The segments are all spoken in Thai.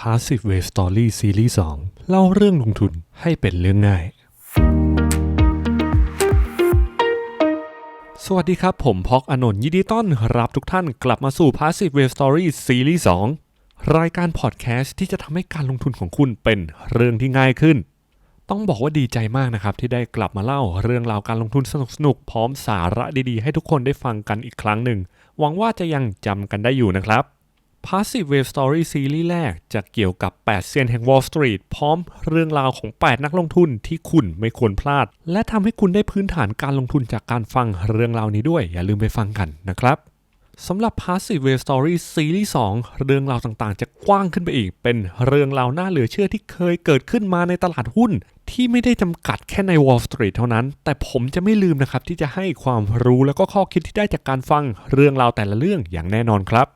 Passive Wave Story ซีรีส์2เล่าเรื่องลงทุนให้เป็นเรื่องง่าย สวัสดีครับ ผมพอกอนนท์ยินดีต้อนรับทุกท่านกลับมาสู่ Passive Wave Story ซีรีส์2รายการพอดแคสต์ที่จะทำให้การลงทุนของคุณเป็นเรื่องที่ง่ายขึ้น ต้องบอกว่าดีใจมากนะครับ ที่ได้กลับมาเล่าเรื่องราวการลงทุนสนุกๆพร้อมสาระดีๆ ให้ทุกคนได้ฟังกันอีกครั้งหนึ่งหวังว่าจะยังจำกันได้อยู่นะครับ Passive Wave Story ซีรีส์แรกจะเกี่ยวกับ 8 เซียนแห่ง Wall Street พร้อมเรื่องราวของ 8 นักลงทุนที่คุณไม่ควรพลาด และทำให้คุณได้พื้นฐานการลงทุนจากการฟังเรื่องราวนี้ด้วย อย่าลืมไปฟังกันนะครับสำหรับ Passive Wave Story ซีรีส์2เรื่องราวต่างๆ จะกว้างขึ้นไปอีก เป็นเรื่องราวน่าเหลือเชื่อที่เคยเกิดขึ้นมาในตลาดหุ้น ที่ไม่ได้จำกัดแค่ใน Wall Street เท่านั้น แต่ผมจะไม่ลืมนะครับที่จะให้ความรู้แล้วก็ข้อคิดที่ได้จากการฟังเรื่องราวแต่ละเรื่องอย่างแน่นอนครับ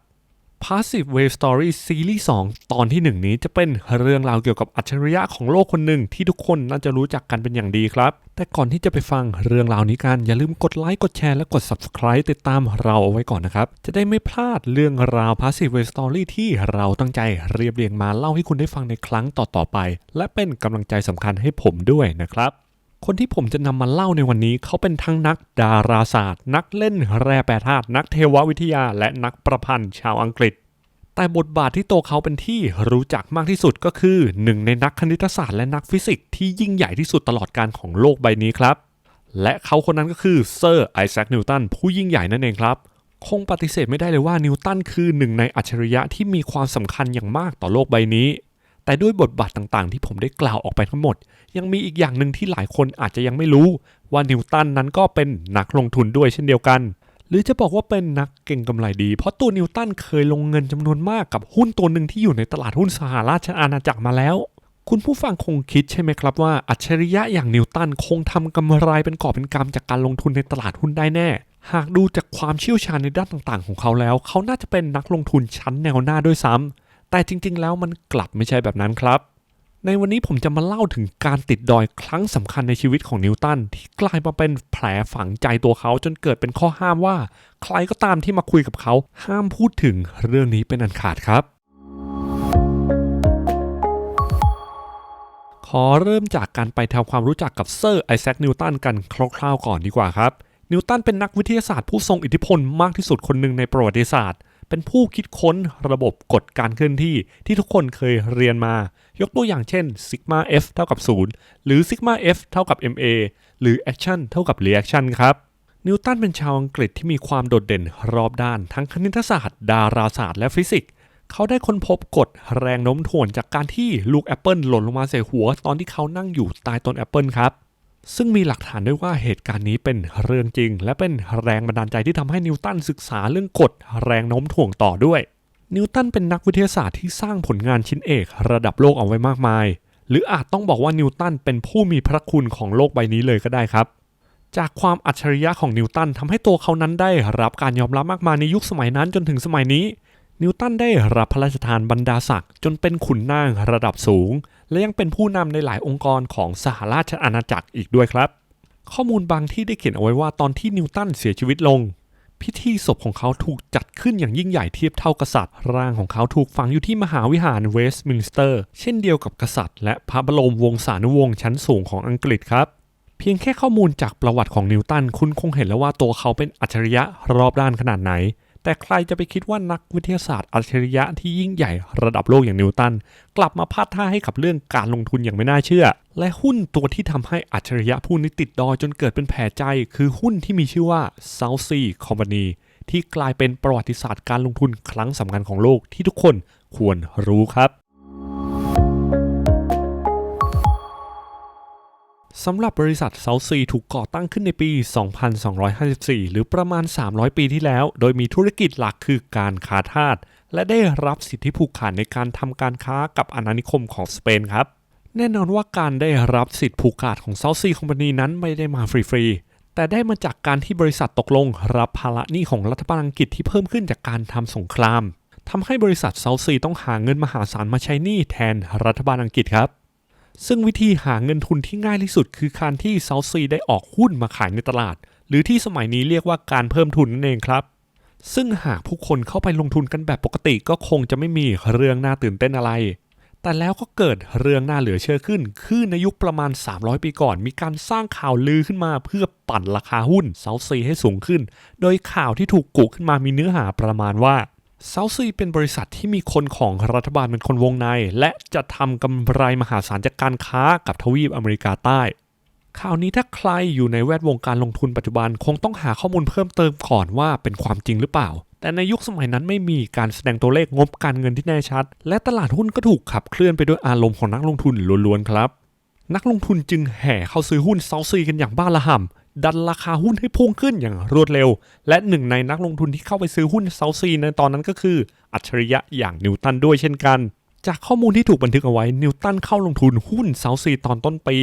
Passive Wave Story ซีรีส์2ตอนที่ 1 นี้จะเป็นเรื่องราวเกี่ยวกับอัจฉริยะของโลกคนหนึ่งที่ทุกคนน่าจะรู้จักกันเป็นอย่างดีครับ แต่ก่อนที่จะไปฟังเรื่องราวนี้กัน อย่าลืมกดไลค์กดแชร์และกด Subscribe ติดตามเราเอาไว้ก่อนนะครับ จะได้ไม่พลาดเรื่องราว Passive Wave Story ที่เราตั้งใจเรียบเรียงมาเล่าให้คุณได้ฟังในครั้งต่อๆไป และเป็นกำลังใจสำคัญให้ผมด้วยนะครับ คนที่ผมจะนำมาเล่าในวันนี้ เขาเป็นทั้งนักดาราศาสตร์ นักเล่นแร่แปรธาตุนักเทววิทยา และนักประพันธ์ชาวอังกฤษ แต่บทบาทที่ตัวเขาเป็นที่รู้จักมากที่สุดก็คือหนึ่งในนักคณิตศาสตร์และนักฟิสิกส์ที่ยิ่งใหญ่ที่สุดตลอดการของโลกใบนี้ครับ และเขาคนนั้นก็คือเซอร์ไอแซคนิวตันผู้ยิ่งใหญ่นั่นเองครับคงปฏิเสธไม่ได้เลยว่านิวตันคือหนึ่งในอัจฉริยะที่มีความสำคัญอย่างมากต่อโลกใบนี้ แต่ด้วยบทบาทต่างๆ ที่ผมได้กล่าวออกไปทั้งหมด ยังมีอีกอย่างหนึ่งที่หลายคนอาจจะยังไม่รู้ ว่านิวตันนั้นก็เป็นนักลงทุนด้วยเช่นเดียวกัน หรือจะบอกว่าเป็นนักเก่งกำไรดี เพราะตัวนิวตันเคยลงเงินจำนวนมากกับหุ้นตัวหนึ่งที่อยู่ในตลาดหุ้นสหราชอาณาจักรมาแล้ว คุณผู้ฟังคงคิดใช่ไหมครับว่าอัจฉริยะอย่างนิวตันคงทำกำไรเป็นกอบเป็นกำจากการลงทุนในตลาดหุ้นได้แน่หากดูจากความเชี่ยวชาญในด้านต่างๆ ของเขาแล้ว เขาน่าจะเป็นนักลงทุนชั้นแนวหน้าด้วยซ้ำ แต่จริงๆ แล้วมันกลับไม่ใช่แบบนั้นครับ ในวันนี้ผมจะมาเล่าถึงการติดดอยครั้งสำคัญในชีวิตของนิวตันที่กลายมาเป็นแผลฝังใจตัวเขาจนเกิดเป็นข้อห้ามว่า ใครก็ตามที่มาคุยกับเขาห้ามพูดถึงเรื่องนี้เป็นอันขาดครับขอเริ่มจากการไปทำความรู้จักกับเซอร์ไอแซคนิวตันกันคร่าวๆก่อนดีกว่าครับ นิวตันเป็นนักวิทยาศาสตร์ผู้ทรงอิทธิพลมากที่สุดคนหนึ่งในประวัติศาสตร์ เป็นผู้คิดค้นระบบกฎการเคลื่อนที่ที่ทุกคนเคยเรียนมา ยกตัวอย่างเช่นซิกมา F เท่ากับ 0 หรือซิกมา F เท่ากับ ma หรือ action เท่ากับ reaction ครับนิวตันเป็นชาวอังกฤษที่มีความโดดเด่นรอบด้าน ทั้งคณิตศาสตร์ ดาราศาสตร์และฟิสิกส์เขาได้ค้นพบกฎแรงโน้มถ่วงจากการที่ลูกแอปเปิลหล่นลงมาใส่หัว ตอนที่เขานั่งอยู่ใต้ต้นแอปเปิลครับ ซึ่งมีหลักฐานด้วยว่าเหตุการณ์นี้เป็นเรื่องจริง และเป็นแรงบันดาลใจที่ทำให้นิวตันศึกษาเรื่องกฎแรงโน้มถ่วงต่อด้วย นิวตันเป็นนักวิทยาศาสตร์ที่สร้างผลงานชิ้นเอกระดับโลกเอาไว้มากมาย หรืออาจต้องบอกว่านิวตันเป็นผู้มีพระคุณของโลกใบนี้เลยก็ได้ครับ จากความอัจฉริยะของนิวตันทำให้ตัวเขานั้นได้รับการยอมรับมากมายในยุคสมัยนั้นจนถึงสมัยนี้นิวตันได้รับพระราชทานบรรดาศักดิ์จนเป็นขุนนางระดับสูง และยังเป็นผู้นำในหลายองค์กรของสหราชอาณาจักรอีกด้วยครับ ข้อมูลบางที่ได้เขียนเอาไว้ว่าตอนที่นิวตันเสียชีวิตลง พิธีศพของเขาถูกจัดขึ้นอย่างยิ่งใหญ่เทียบเท่ากษัตริย์ ร่างของเขาถูกฝังอยู่ที่มหาวิหารเวสต์มินสเตอร์ เช่นเดียวกับกษัตริย์ และพระบรมวงศานุวงศ์ชั้นสูงของอังกฤษครับเพียงแค่ข้อมูลจากประวัติของนิวตัน คุณคงเห็นแล้วว่าตัวเขาเป็นอัจฉริยะรอบด้านขนาดไหน แต่ใครจะไปคิดว่านักวิทยาศาสตร์อัจฉริยะที่ยิ่งใหญ่ระดับโลกอย่างนิวตัน กลับมาพลาดท่าให้กับเรื่องการลงทุนอย่างไม่น่าเชื่อ และหุ้นตัวที่ทำให้อัจฉริยะผู้นี้ติดดอยจนเกิดเป็นแผลใจ คือหุ้นที่มีชื่อว่า South Sea Company ที่กลายเป็นประวัติศาสตร์การลงทุนครั้งสำคัญของโลกที่ทุกคนควรรู้ครับ สำหรับบริษัท South Sea ถูกก่อตั้งขึ้นในปี 2254 หรือประมาณ 300 ปีที่แล้ว โดยมีธุรกิจหลักคือการค้าทาส และได้รับสิทธิผูกขาดในการทำการค้ากับอาณานิคมของสเปนครับ แน่นอนว่าการได้รับสิทธิผูกขาดของ South Sea Company นั้นไม่ได้มาฟรีๆ แต่ได้มาจากการที่บริษัทตกลง รับภาระหนี้ของรัฐบาลอังกฤษที่เพิ่มขึ้นจากการทำสงครามทำให้บริษัท South Sea ต้องหาเงินมหาศาลมาใช้หนี้แทนรัฐบาลอังกฤษครับ ซึ่งวิธีหาเงินทุนที่ง่ายที่สุดคือการที่ South Sea ได้ออกหุ้นมาขายในตลาด หรือที่สมัยนี้เรียกว่าการเพิ่มทุนนั่นเองครับ ซึ่งหากผู้คนเข้าไปลงทุนกันแบบปกติก็คงจะไม่มีเรื่องน่าตื่นเต้นอะไร แต่แล้วก็เกิดเรื่องน่าเหลือเชื่อขึ้นคือในยุคประมาณ 300 ปีก่อน มีการสร้างข่าวลือขึ้นมาเพื่อปั่นราคาหุ้นเซาซีให้สูงขึ้น โดยข่าวที่ถูกกุขึ้นมามีเนื้อหาประมาณว่า เซาซีเป็นบริษัทที่มีคนของรัฐบาลเป็นคนวงใน และจะทำกำไรมหาศาลจากการค้ากับทวีปอเมริกาใต้ข่าวนี้ถ้าใครอยู่ในแวดวงการลงทุนปัจจุบันคงต้องหาข้อมูลเพิ่มเติมก่อนว่าเป็นความจริงหรือเปล่า แต่ในยุคสมัยนั้นไม่มีการแสดงตัวเลขงบการเงินที่แน่ชัด และตลาดหุ้นก็ถูกขับเคลื่อนไปด้วยอารมณ์ของนักลงทุนล้วนๆครับ นักลงทุนจึงแห่เข้าซื้อหุ้นเซาซีกันอย่างบ้าระห่ำ ดันราคาหุ้นให้พุ่งขึ้นอย่างรวดเร็ว และหนึ่งในนักลงทุนที่เข้าไปซื้อหุ้นเซาซีในตอนนั้นก็คือ อัจฉริยะอย่างนิวตันด้วยเช่นกัน จากข้อมูลที่ถูกบันทึกเอาไว้นิวตันเข้าลงทุนหุ้นเซาซีตอนต้นปี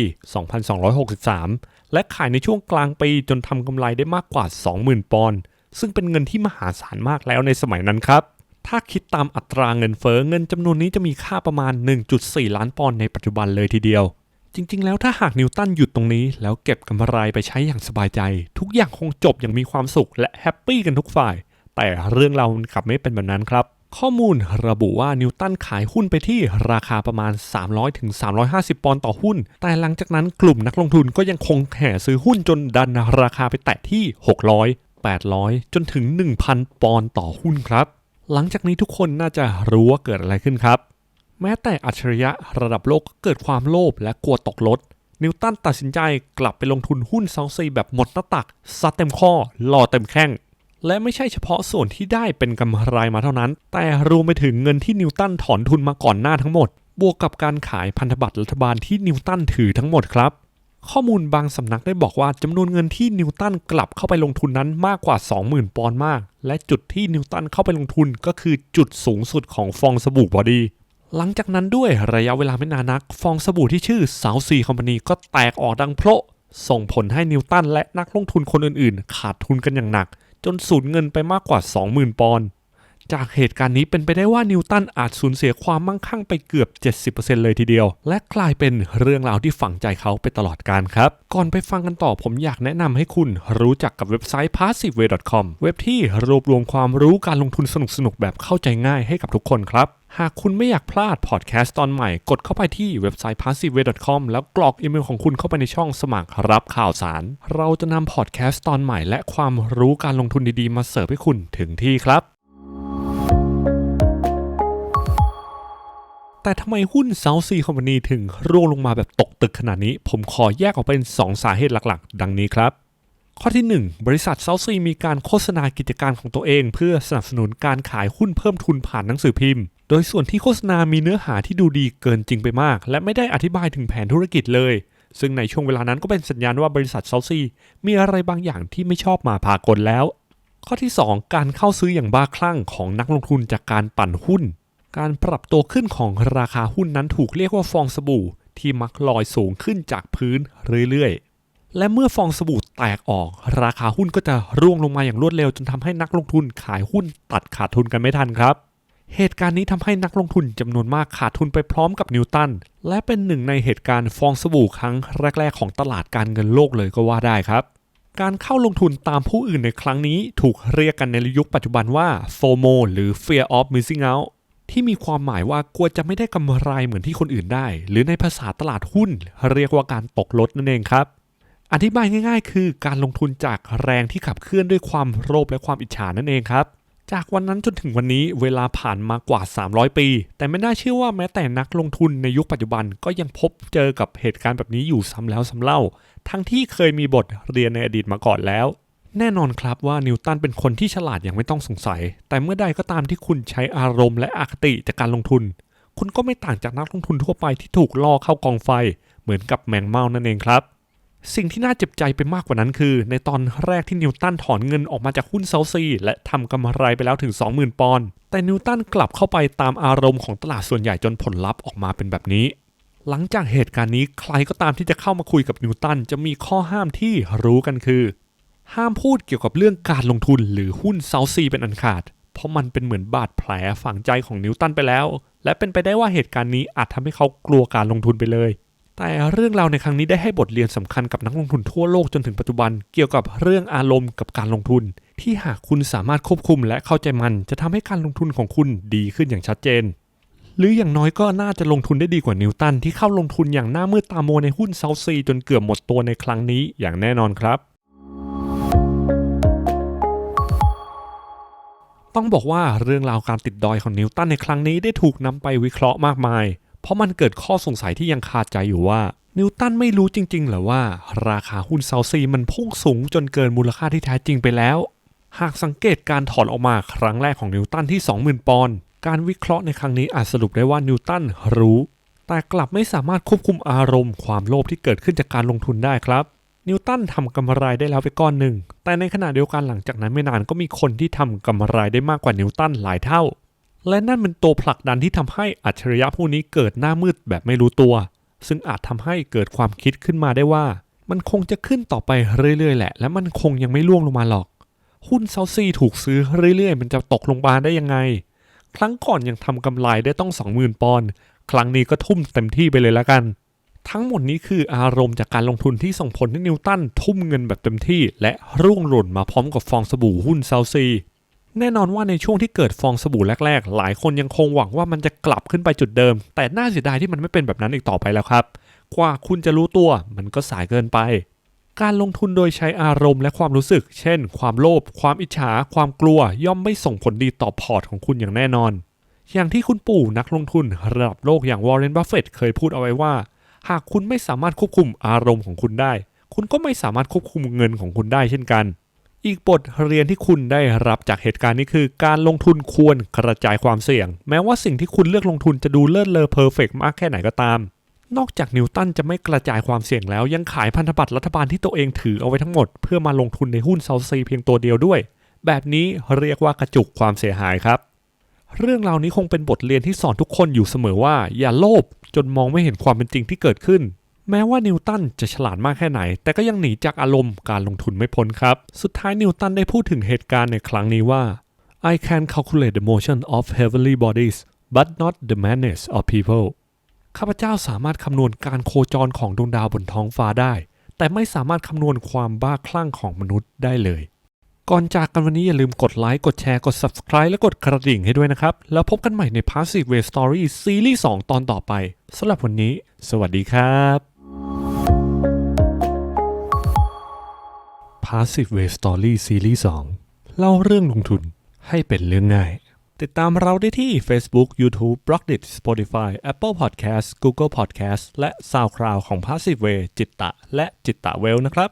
2263 และขายในช่วงกลางปีจนทำกำไรได้มากกว่า 20,000 ปอนด์ซึ่งเป็นเงินที่มหาศาลมากแล้วในสมัยนั้นครับถ้าคิดตามอัตราเงินเฟ้อเงินจำนวนนี้จะมีค่าประมาณ 1.4 ล้านปอนด์ในปัจจุบันเลยทีเดียว จริง ๆ แล้วถ้าหากนิวตันหยุดตรงนี้ แล้วเก็บกำไรไปใช้อย่างสบายใจ ทุกอย่างคงจบอย่างมีความสุขและแฮปปี้กันทุกฝ่าย แต่เรื่องเรากลับไม่เป็นแบบนั้นครับ ข้อมูลระบุว่านิวตันขายหุ้นไปที่ราคาประมาณ 300ถึง350 ปอนด์ต่อหุ้น แต่หลังจากนั้นกลุ่มนักลงทุนก็ยังคงแห่ซื้อหุ้นจนดันราคาไปแตะที่ 600 800 จนถึง 1,000 ปอนด์ต่อหุ้นครับ หลังจากนี้ทุกคนน่าจะรู้ว่าเกิดอะไรขึ้นครับ แม้แต่อัจฉริยะระดับโลกก็เกิดความโลภและกลัวตกรถ นิวตันตัดสินใจกลับไปลงทุนหุ้นเซาซีแบบหมดหน้าตักซัดเต็มข้อหล่อเต็มแข้ง และไม่ใช่เฉพาะส่วนที่ได้เป็นกำไรมาเท่านั้น แต่รวมไปถึงเงินที่นิวตันถอนทุนมาก่อนหน้าทั้งหมด บวกกับการขายพันธบัตรรัฐบาลที่นิวตันถือทั้งหมดครับข้อมูลบางสำนักได้บอกว่าจำนวนเงินที่นิวตันกลับเข้าไปลงทุนนั้นมากกว่า 20,000 ปอนด์มาก และจุดที่นิวตันเข้าไปลงทุนก็คือจุดสูงสุดของฟองสบู่บอดี หลังจากนั้นด้วยระยะเวลาไม่นานนัก ฟองสบู่ที่ชื่อสาวซีคอมพานีก็แตกออกดังโพะส่งผลให้นิวตันและนักลงทุนคนอื่นๆ ขาดทุนกันอย่างหนัก จนสูญเงินไปมากกว่า 20,000 ปอนด์จากเหตุการณ์นี้เป็นไปได้ว่านิวตันอาจสูญเสียความมั่งคั่งไปเกือบ 70%เลยทีเดียว และกลายเป็นเรื่องราวที่ฝังใจเขาไปตลอดกาลครับ ก่อนไปฟังกันต่อผมอยากแนะนำให้คุณรู้จักกับเว็บไซต์ passiveway.com เว็บที่รวบรวมความรู้การลงทุนสนุกๆแบบเข้าใจง่ายให้กับทุกคนครับ หากคุณไม่อยากพลาดพอดแคสต์ตอนใหม่ กดเข้าไปที่เว็บไซต์ passiveway.com แล้วกรอกอีเมลของคุณเข้าไปในช่องสมัครรับข่าวสาร เราจะนำพอดแคสต์ตอนใหม่ และความรู้การลงทุนดีๆ มาเสิร์ฟให้คุณถึงที่ครับ แต่ทำไมหุ้น South Sea Company ถึงร่วงลงมาแบบตกตึกขนาดนี้ ผมขอแยกออกเป็น 2 สาเหตุหลักๆ ดังนี้ครับข้อที่ 1 บริษัท South Sea มีการโฆษณากิจการของตัวเอง เพื่อสนับสนุนการขายหุ้นเพิ่มทุนผ่านหนังสือพิมพ์ โดยส่วนที่โฆษณามีเนื้อหาที่ดูดีเกินจริงไปมาก และไม่ได้อธิบายถึงแผนธุรกิจเลย ซึ่งในช่วงเวลานั้นก็เป็นสัญญาณว่าบริษัท South Sea มีอะไรบางอย่างที่ไม่ชอบมาพากลแล้ว ข้อที่ 2 การเข้าซื้ออย่างบ้าคลั่งของนักลงทุนจากการปั่นหุ้น การปรับตัวขึ้นของราคาหุ้นนั้นถูกเรียกว่าฟองสบู่ ที่มักลอยสูงขึ้นจากพื้นเรื่อยๆและเมื่อฟองสบู่แตกออก ราคาหุ้นก็จะร่วงลงมาอย่างรวดเร็ว จนทำให้นักลงทุนขายหุ้นตัดขาดทุนกันไม่ทันครับ เหตุการณ์นี้ทำให้นักลงทุนจำนวนมากขาดทุนไปพร้อมกับนิวตัน และเป็นหนึ่งในเหตุการณ์ฟองสบู่ครั้งแรก ๆ ของตลาดการเงินโลกเลยก็ว่าได้ครับ การเข้าลงทุนตามผู้อื่นในครั้งนี้ถูกเรียกกันในยุคปัจจุบันว่า FOMO หรือ Fear of Missing Out ที่มีความหมายว่ากลัวจะไม่ได้กำไรเหมือนที่คนอื่นได้ หรือในภาษาตลาดหุ้น เรียกว่าการตกลดนั่นเองครับ อธิบายง่าย ๆ คือการลงทุนจากแรงที่ขับเคลื่อนด้วยความโลภและความอิจฉานั่นเองครับ จากวันนั้นจนถึงวันนี้เวลาผ่านมากว่า 300 ปี แต่ไม่น่าเชื่อว่าแม้แต่นักลงทุนในยุคปัจจุบันก็ยังพบเจอกับเหตุการณ์แบบนี้อยู่ซ้ำแล้วซ้ำเล่า ทั้งที่เคยมีบทเรียนในอดีตมาก่อนแล้ว แน่นอนครับว่านิวตันเป็นคนที่ฉลาดอย่างไม่ต้องสงสัย แต่เมื่อใดก็ตามที่คุณใช้อารมณ์และอคติจากการลงทุน คุณก็ไม่ต่างจากนักลงทุนทั่วไปที่ถูกล่อเข้ากองไฟ เหมือนกับแมงเม่านั่นเองครับ สิ่งที่น่าเจ็บใจไปมากกว่านั้นคือ ในตอนแรกที่นิวตันถอนเงินออกมาจากหุ้นเซาซีและทำกำไรไปแล้วถึง 20,000 ปอนด์แต่นิวตันกลับเข้าไปตามอารมณ์ของตลาดส่วนใหญ่จนผลลัพธ์ออกมาเป็นแบบนี้ หลังจากเหตุการณ์นี้ใครก็ตามที่จะเข้ามาคุยกับนิวตันจะมีข้อห้ามที่รู้กันคือ ห้ามพูดเกี่ยวกับเรื่องการลงทุนหรือหุ้นเซาซีเป็นอันขาด เพราะมันเป็นเหมือนบาดแผลฝังใจของนิวตันไปแล้ว และเป็นไปได้ว่าเหตุการณ์นี้อาจทำให้เขากลัวการลงทุนไปเลย แต่เรื่องราวในครั้งนี้ได้ให้บทเรียนสำคัญกับนักลงทุนทั่วโลกจนถึงปัจจุบัน เกี่ยวกับเรื่องอารมณ์กับการลงทุน ที่หากคุณสามารถควบคุมและเข้าใจมันจะทำให้การลงทุนของคุณดีขึ้นอย่างชัดเจน หรืออย่างน้อยก็น่าจะลงทุนได้ดีกว่านิวตันที่เข้าลงทุนอย่างหน้ามืดตามัวในหุ้นเซาซีจนเกือบหมดตัวในครั้งนี้อย่างแน่นอนครับต้องบอกว่าเรื่องราวการติดดอยของนิวตันในครั้งนี้ได้ถูกนำไปวิเคราะห์มากมาย เพราะมันเกิดข้อสงสัยที่ยังคาใจอยู่ว่า นิวตันไม่รู้จริงๆหรือว่า ราคาหุ้นเซาซีมันพุ่งสูงจนเกินมูลค่าที่แท้จริงไปแล้ว หากสังเกตการถอนออกมาครั้งแรกของนิวตันที่ 20,000 ปอนด์การวิเคราะห์ในครั้งนี้อาจสรุปได้ว่านิวตันรู้ แต่กลับไม่สามารถควบคุมอารมณ์ความโลภที่เกิดขึ้นจากการลงทุนได้ครับนิวตันทำกำไรได้แล้วไปก้อนหนึ่ง แต่ในขณะเดียวกันหลังจากนั้นไม่นานก็มีคนที่ทำกำไรได้มากกว่านิวตันหลายเท่า และนั่นเป็นตัวผลักดันที่ทำให้อัจฉริยะผู้นี้เกิดหน้ามืดแบบไม่รู้ตัว ซึ่งอาจทำให้เกิดความคิดขึ้นมาได้ว่า มันคงจะขึ้นต่อไปเรื่อยๆแหละ และมันคงยังไม่ล่วงลงมาหรอก หุ้นเซาซีถูกซื้อเรื่อยๆ มันจะตกลงมาได้ยังไง ครั้งก่อนยังทำกำไรได้ต้อง 20,000 ปอนด์ครั้งนี้ก็ทุ่มเต็มที่ไปเลยละกัน ทั้งหมดนี้คืออารมณ์จากการลงทุนที่ส่งผลให้นิวตันทุ่มเงินแบบเต็มที่ และร่วงหล่นมาพร้อมกับฟองสบู่หุ้นเซาซี แน่นอนว่าในช่วงที่เกิดฟองสบู่แรก ๆ หลายคนยังคงหวังว่ามันจะกลับขึ้นไปจุดเดิม แต่น่าเสียดายที่มันไม่เป็นแบบนั้นอีกต่อไปแล้วครับ กว่าคุณจะรู้ตัวมันก็สายเกินไป การลงทุนโดยใช้อารมณ์และความรู้สึก เช่น ความโลภ ความอิจฉา ความกลัว ย่อมไม่ส่งผลดีต่อพอร์ตของคุณอย่างแน่นอน อย่างที่คุณปู่นักลงทุนระดับโลกอย่างวอร์เรน บัฟเฟตเคยพูดเอาไว้ว่า หากคุณไม่สามารถควบคุมอารมณ์ของคุณได้ คุณก็ไม่สามารถควบคุมเงินของคุณได้เช่นกัน อีกบทเรียนที่คุณได้รับจากเหตุการณ์นี้คือ การลงทุนควรกระจายความเสี่ยง แม้ว่าสิ่งที่คุณเลือกลงทุนจะดูเลิศเลอเพอร์เฟกมากแค่ไหนก็ตาม นอกจากนิวตันจะไม่กระจายความเสี่ยงแล้ว ยังขายพันธบัตรรัฐบาลที่ตัวเองถือเอาไว้ทั้งหมด เพื่อมาลงทุนในหุ้นเซาซีเพียงตัวเดียวด้วย แบบนี้เรียกว่ากระจุกความเสียหายครับ เรื่องราวนี้คงเป็นบทเรียนที่สอนทุกคนอยู่เสมอว่า อย่าโลภจนมองไม่เห็นความเป็นจริงที่เกิดขึ้น แม้ว่านิวตันจะฉลาดมากแค่ไหน แต่ก็ยังหนีจากอารมณ์การลงทุนไม่พ้นครับ สุดท้ายนิวตันได้พูดถึงเหตุการณ์ในครั้งนี้ว่า I can calculate the motion of heavenly bodies but not the madness of people ข้าพเจ้าสามารถคำนวณการโคจรของดวงดาวบนท้องฟ้าได้ แต่ไม่สามารถคำนวณความบ้าคลั่งของมนุษย์ได้เลย ก่อนจากกันวันนี้อย่าลืมกดไลค์กดแชร์กด Subscribe และกดกระดิ่งให้ด้วยนะครับ แล้วพบกันใหม่ใน Passive Way Story ซีรีส์2ตอนต่อไปสำหรับวันนี้ สวัสดีครับ Passive Way Story Series 2 เล่าเรื่องลงทุนให้เป็นเรื่องง่าย ติดตามเราได้ที่ Facebook, YouTube, b l o g d i t Spotify, Apple Podcast, Google Podcast และ SoundCloud ของ Passive Way จิตตะและจิตตะเวลนะครับ